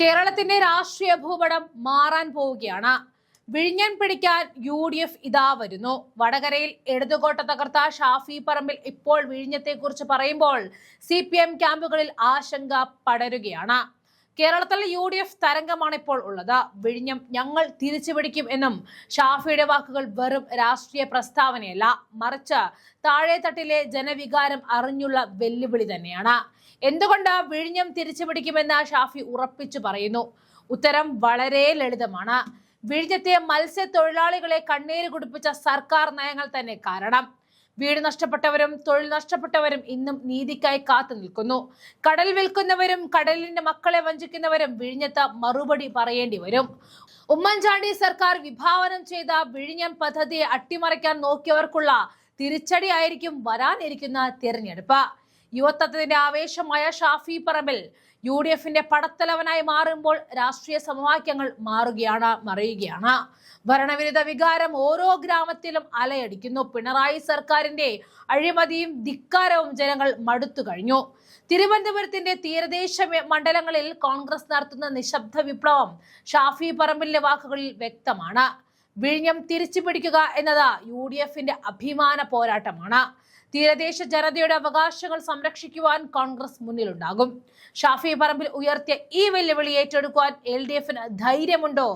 കേരളത്തിന്റെ രാഷ്ട്രീയ ഭൂപടം മാറാൻ പോവുകയാണ്. വിഴിഞ്ഞൻ പിടിക്കാൻ യു ഡി എഫ് ഇതാ വരുന്നു. വടകരയിൽ ഇടതുകോട്ട തകർത്ത ഷാഫി പറമ്പിൽ ഇപ്പോൾ വിഴിഞ്ഞത്തെക്കുറിച്ച് പറയുമ്പോൾ സി പി എം ക്യാമ്പുകളിൽ ആശങ്ക പടരുകയാണ്. കേരളത്തിൽ യു ഡി എഫ് തരംഗമാണ് ഇപ്പോൾ ഉള്ളത്. വിഴിഞ്ഞം ഞങ്ങൾ തിരിച്ചുപിടിക്കും എന്നും ഷാഫിയുടെ വാക്കുകൾ വെറും രാഷ്ട്രീയ പ്രസ്താവനയല്ല. മറിച്ച് താഴെത്തട്ടിലെ ജനവികാരം അറിഞ്ഞുള്ള വെല്ലുവിളി തന്നെയാണ്. എന്തുകൊണ്ട് വിഴിഞ്ഞം തിരിച്ചു പിടിക്കുമെന്ന് ഷാഫി ഉറപ്പിച്ചു പറയുന്നു. ഉത്തരം വളരെ ലളിതമാണ്. വിഴിഞ്ഞത്തെ മത്സ്യത്തൊഴിലാളികളെ കണ്ണീര് കുടിപ്പിച്ച സർക്കാർ നയങ്ങൾ തന്നെ കാരണം. വീട് നഷ്ടപ്പെട്ടവരും തൊഴിൽ നഷ്ടപ്പെട്ടവരും ഇന്നും നീതിക്കായി കാത്തു നിൽക്കുന്നു. കടൽ വിൽക്കുന്നവരും കടലിന്റെ മക്കളെ വഞ്ചിക്കുന്നവരും വിഴിഞ്ഞത്ത് മറുപടി പറയേണ്ടി വരും. ഉമ്മൻചാണ്ടി സർക്കാർ വിഭാവനം ചെയ്ത വിഴിഞ്ഞം പദ്ധതിയെ അട്ടിമറിക്കാൻ നോക്കിയവർക്കുള്ള തിരിച്ചടിയായിരിക്കും വരാനിരിക്കുന്ന തിരഞ്ഞെടുപ്പ്. യുവത്വത്തിന്റെ ആവേശമായ ഷാഫി പറമ്പിൽ യു ഡി എഫിന്റെ പടത്തലവനായി മാറുമ്പോൾ രാഷ്ട്രീയ സമവാക്യങ്ങൾ മാറുകയാണ് മറിയുകയാണ്. ഭരണവിരുദ്ധ വികാരം ഓരോ ഗ്രാമത്തിലും അലയടിക്കുന്നു. പിണറായി സർക്കാരിന്റെ അഴിമതിയും ധിക്കാരവും ജനങ്ങൾ മടുത്തു കഴിഞ്ഞു. തിരുവനന്തപുരത്തിന്റെ തീരദേശ മണ്ഡലങ്ങളിൽ കോൺഗ്രസ് നടത്തുന്ന നിശബ്ദ വിപ്ലവം ഷാഫി പറമ്പിലിന്റെ വാക്കുകളിൽ വ്യക്തമാണ്. വിഴിഞ്ഞം തിരിച്ചു പിടിക്കുക എന്നത് യു ഡി എഫിന്റെ അഭിമാന പോരാട്ടമാണ്. തീരദേശ ജനതയുടെ അവകാശങ്ങൾ സംരക്ഷിക്കുവാൻ കോൺഗ്രസ് മുന്നിലുണ്ടാകും. ഷാഫി പറമ്പിൽ ഉയർത്തിയ ഈ വെല്ലുവിളി ഏറ്റെടുക്കുവാൻ എൽ ഡി എഫിന് ധൈര്യമുണ്ടോ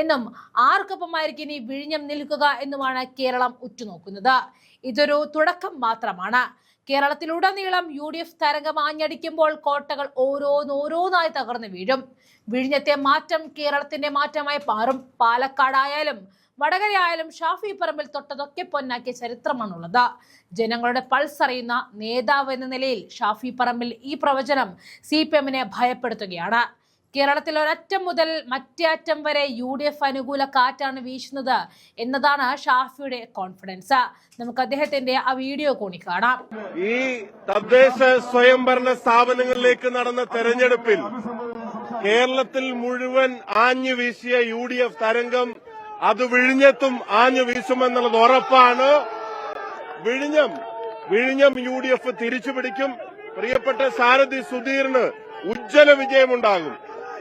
എന്നും ആർക്കൊപ്പമായിരിക്കും ഇനി വിഴിഞ്ഞം നിൽക്കുക എന്നുമാണ് കേരളം ഉറ്റുനോക്കുന്നത്. ഇതൊരു തുടക്കം മാത്രമാണ്. കേരളത്തിലുടനീളം യു ഡി എഫ് തരംഗം ആഞ്ഞടിക്കുമ്പോൾ കോട്ടകൾ ഓരോന്നോരോന്നായി തകർന്നു വീഴും. വിഴിഞ്ഞത്തെ മാറ്റം കേരളത്തിന്റെ മാറ്റമായി മാറും. പാലക്കാടായാലും വടകരയായാലും ഷാഫി പറമ്പിൽ തൊട്ടതൊക്കെ പൊന്നാക്കിയ ചരിത്രമാണുള്ളത്. ജനങ്ങളുടെ പൾസ് അറിയുന്ന നേതാവ് എന്ന നിലയിൽ ഷാഫി പറമ്പിൽ ഈ പ്രവചനം സി പി എമ്മിനെ ഭയപ്പെടുത്തുകയാണ്. കേരളത്തിൽ ഒരറ്റം മുതൽ മറ്റേ അറ്റം വരെ യു ഡി എഫ് അനുകൂല കാറ്റാണ് വീശുന്നത് എന്നതാണ് ഷാഫിയുടെ കോൺഫിഡൻസ് നമുക്ക് അദ്ദേഹത്തിന്റെ ആ വീഡിയോ കൂടി കാണാം. ഈ തദ്ദേശ സ്വയംഭരണ സ്ഥാപനങ്ങളിലേക്ക് നടന്ന തെരഞ്ഞെടുപ്പിൽ കേരളത്തിൽ മുഴുവൻ ആഞ്ഞു വീശിയ യു ഡി എഫ് തരംഗം അത് വിഴിഞ്ഞത്തും ആഞ്ഞു വീശുമെന്നുള്ളത് ഉറപ്പാണ്. വിഴിഞ്ഞം വിഴിഞ്ഞം യു ഡി എഫ് തിരിച്ചുപിടിക്കും. പ്രിയപ്പെട്ട സാരഥി സുധീറിന് ഉജ്ജ്വല വിജയമുണ്ടാകും.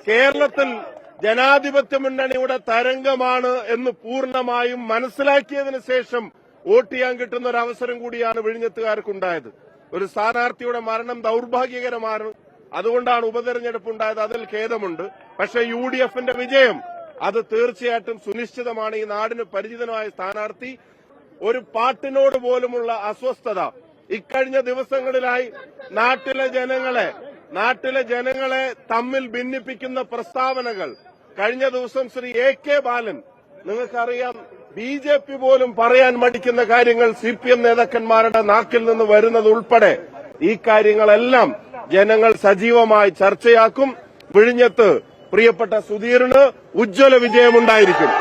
കേരളത്തിൽ ജനാധിപത്യ മുന്നണിയുടെ തരംഗമാണ് എന്ന് പൂർണമായും മനസ്സിലാക്കിയതിനു ശേഷം വോട്ട് ചെയ്യാൻ കിട്ടുന്ന ഒരു അവസരം കൂടിയാണ് വിഴിഞ്ഞത്തുകാർക്കുണ്ടായത്. ഒരു സ്ഥാനാർത്ഥിയുടെ മരണം ദൌർഭാഗ്യകരമാണ്. അതുകൊണ്ടാണ് ഉപതെരഞ്ഞെടുപ്പ് ഉണ്ടായത് അതിൽ ഖേദമുണ്ട്. പക്ഷെ യു ഡി എഫിന്റെ വിജയം അത് തീർച്ചയായിട്ടും സുനിശ്ചിതമാണ്. ഈ നാടിന് പരിചിതനായ സ്ഥാനാർത്ഥി ഒരു പാട്ടിനോട് പോലുമുള്ള അസ്വസ്ഥത. ഇക്കഴിഞ്ഞ ദിവസങ്ങളിലായി നാട്ടിലെ ജനങ്ങളെ നാട്ടിലെ ജനങ്ങളെ തമ്മിൽ ഭിന്നിപ്പിക്കുന്ന പ്രസ്താവനകൾ. കഴിഞ്ഞ ദിവസം ശ്രീ എ കെ ബാലൻ നിങ്ങൾക്കറിയാം ബി ജെ പി പോലും പറയാൻ മടിക്കുന്ന കാര്യങ്ങൾ സി പി എം നേതാക്കന്മാരുടെ നാക്കിൽ നിന്ന് വരുന്നത് ഉൾപ്പെടെ. ഈ കാര്യങ്ങളെല്ലാം ജനങ്ങൾ സജീവമായി ചർച്ചയാക്കും. വിഴിഞ്ഞത്ത് പ്രിയപ്പെട്ട സുധീറിന് ഉജ്ജ്വല വിജയമുണ്ടായിരിക്കും.